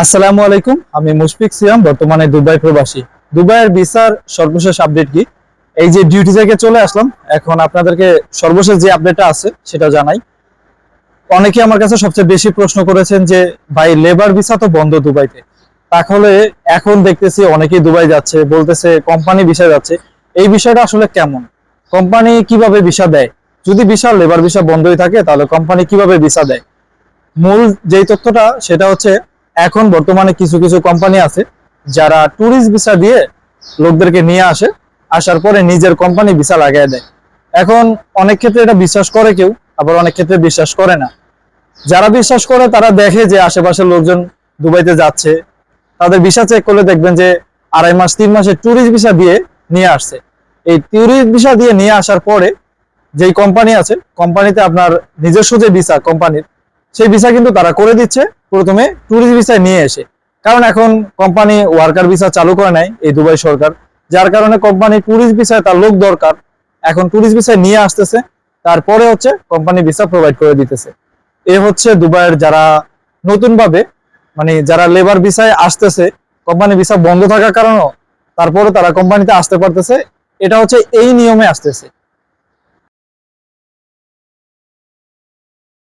আসসালামু আলাইকুম, আমি মুশফিক সিয়াম, বর্তমানে দুবাই প্রবাসী। দুবাইয়ের ভিসার সর্বশেষ আপডেট কি? এই যে ডিউটি থেকে চলে আসলাম, এখন আপনাদেরকে সর্বশেষ যে আপডেটটা আছে সেটা জানাই। অনেকে আমার কাছে সবচেয়ে বেশি প্রশ্ন করেছেন যে, ভাই লেবার ভিসা তো বন্ধ দুবাইতে। তাহলে এখন দেখতেছি অনেকেই দুবাই যাচ্ছে, বলতেছে কোম্পানি ভিসা যাচ্ছে। এই বিষয়টা আসলে কেমন? কোম্পানি কীভাবে ভিসা দেয়? যদি ভিসা লেবার ভিসা বন্ধই থাকে, তাহলে কোম্পানি কীভাবে ভিসা দেয়? মূল যেই তথ্যটা, সেটা হচ্ছে এখন বর্তমানে কিছু কিছু কোম্পানি আছে যারা ট্যুরিস্ট ভিসা দিয়ে লোকদেরকে নিয়ে আসে, আসার পরে নিজের কোম্পানি ভিসা লাগিয়ে দেয়। এখন অনেক ক্ষেত্রে এটা বিশ্বাস করে কেউ, আবার অনেক ক্ষেত্রে বিশ্বাস করে না। যারা বিশ্বাস করে, তারা দেখে যে আশেপাশের লোকজন দুবাইতে যাচ্ছে। তাদের ভিসা চেক করলে দেখবেন যে আড়াই মাস, তিন মাসের ট্যুরিস্ট ভিসা দিয়ে নিয়ে আসছে। এই ট্যুরিস্ট ভিসা দিয়ে নিয়ে আসার পরে যেই কোম্পানি আছে কোম্পানিতে আপনার নিজস্ব যে ভিসা কোম্পানির সেই ভিসা কিন্তু তারা করে দিচ্ছে। প্রথমে ট্যুরিস্ট ভিসায় নিয়ে এসে। কারণ এখন কোম্পানি ওয়ার্কার ভিসা চালু করে নাই এই দুবাই সরকার। যার কারণে কোম্পানি ট্যুরিস্ট ভিসায় তার লোক দরকার। এখন ট্যুরিস্ট ভিসায় নিয়ে আসতেছে। তারপরে হচ্ছে কোম্পানি ভিসা প্রোভাইড করে দিতেছে। এ হচ্ছে দুবাইয়ের যারা নতুন ভাবে মানে যারা লেবার ভিসায় আসতেছে কোম্পানি ভিসা বন্ধ থাকার কারণেও তারপরে তারা কোম্পানিতে আসতে পারতেছে। এটা হচ্ছে এই নিয়মে আসতেছে।